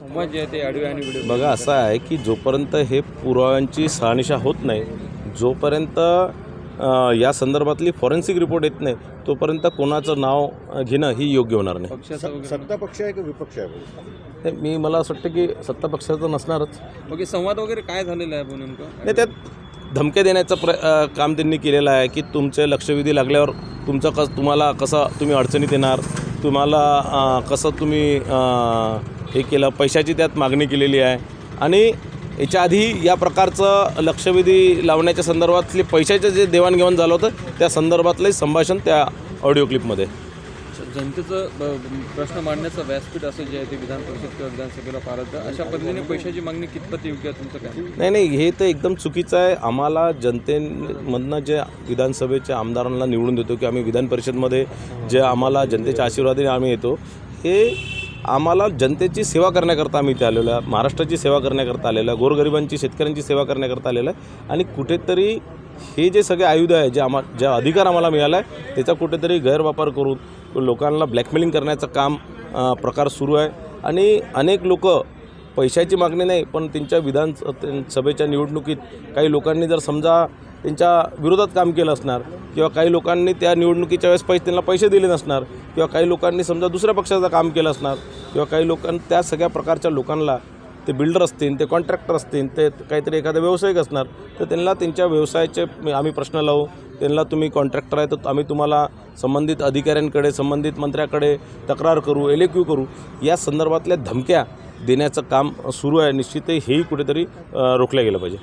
संवाद जे आहे ते ऑडिओ आणि व्हिडिओ बघा असं आहे की जोपर्यंत हे पुराव्यांची शहानिशा होत नाही जोपर्यंत अ, या संदर्भातली फॉरेन्सिक रिपोर्ट येत नाही तोपर्यंत कोणाचं नाव अ, घेणं ही योग्य होणार नाही. पक्षाचा वगैरे. सत्ता पक्ष आहे का विपक्ष आहे? हे मी मला असं वाटतं की सत्ता पक्षाचं नसणारच. ओके संवाद वगैरे काय झालेला आहे भाऊ नेमकं? नाही त्यात धमक्या देण्याचं प्र अ, काम त्यांनी केलेलं आहे की तुमचे लक्षवेधी लागल्यावर तुमचं कस तुम्हाला कसं तुम्ही अडचणीत येणार? तुम्हाला कसं तुम्ही हे केलं पैशाची त्यात मागणी केलेली आहे. आणि याच्या आधी या प्रकारचं लक्षवेधी लावण्याच्या संदर्भातले पैशाचं जे देवाणघेवाण झालं होतं त्या संदर्भातलंही संभाषण त्या ऑडिओ क्लिपमध्ये जनतेचं प्रश्न मांडण्याचं व्यासपीठ असं जे आहे ते विधान परिषद किंवा विधानसभेला पाळत अशा पद्धतीने पैशाची मागणी कितपत योग्य आहे तुमचं काय? नाही नाही हे तर एकदम चुकीचं आहे. आम्हाला जनतेमधनं जे विधानसभेच्या आमदारांना निवडून देतो की आम्ही विधान परिषदमध्ये जे आम्हाला जनतेच्या आशीर्वादाने आम्ही येतो हे आम्हाला जनतेची सेवा करण्याकरता आम्ही इथे आलेलो आहे. महाराष्ट्राची सेवा करण्याकरता आलेलो आहे. गोरगरिबांची शेतकऱ्यांची सेवा करण्याकरता आलेलो आहे. आणि कुठेतरी हे जे सगळे आयुध आहे जे आम्हा ज्या अधिकार आम्हाला मिळाला आहे त्याचा कुठेतरी गैरवापर करून लोकांना ब्लॅकमेलिंग करण्याचं काम प्रकार सुरू आहे. आणि अनेक लोक पैशाची मागणी नाही पण त्यांच्या विधान सभेच्या निवडणुकीत काही लोकांनी जर समजा त्यांच्या विरोधात काम केलं असणार किंवा काही लोकांनी त्या निवडणुकीच्या वेळेस पैसे त्यांना पैसे दिले नसणार किंवा काही लोकांनी समजा दुसऱ्या पक्षाचं काम केलं असणार किंवा काही लोकां त्या सगळ्या प्रकारच्या लोकांना ते बिल्डर असतील ते कॉन्ट्रॅक्टर असतील ते काहीतरी एखादा व्यावसायिक असणार तर त्यांना त्यांच्या व्यवसायाचे आम्ही प्रश्न लावू. त्यांना तुम्ही कॉन्ट्रॅक्टर आहे तर आम्ही तुम्हाला संबंधित अधिकाऱ्यांकडे संबंधित मंत्र्याकडे तक्रार करू एल क्यू करू. या संदर्भातल्या धमक्या देण्याचं काम सुरू आहे. निश्चित हेही कुठेतरी रोखलं गेलं पाहिजे.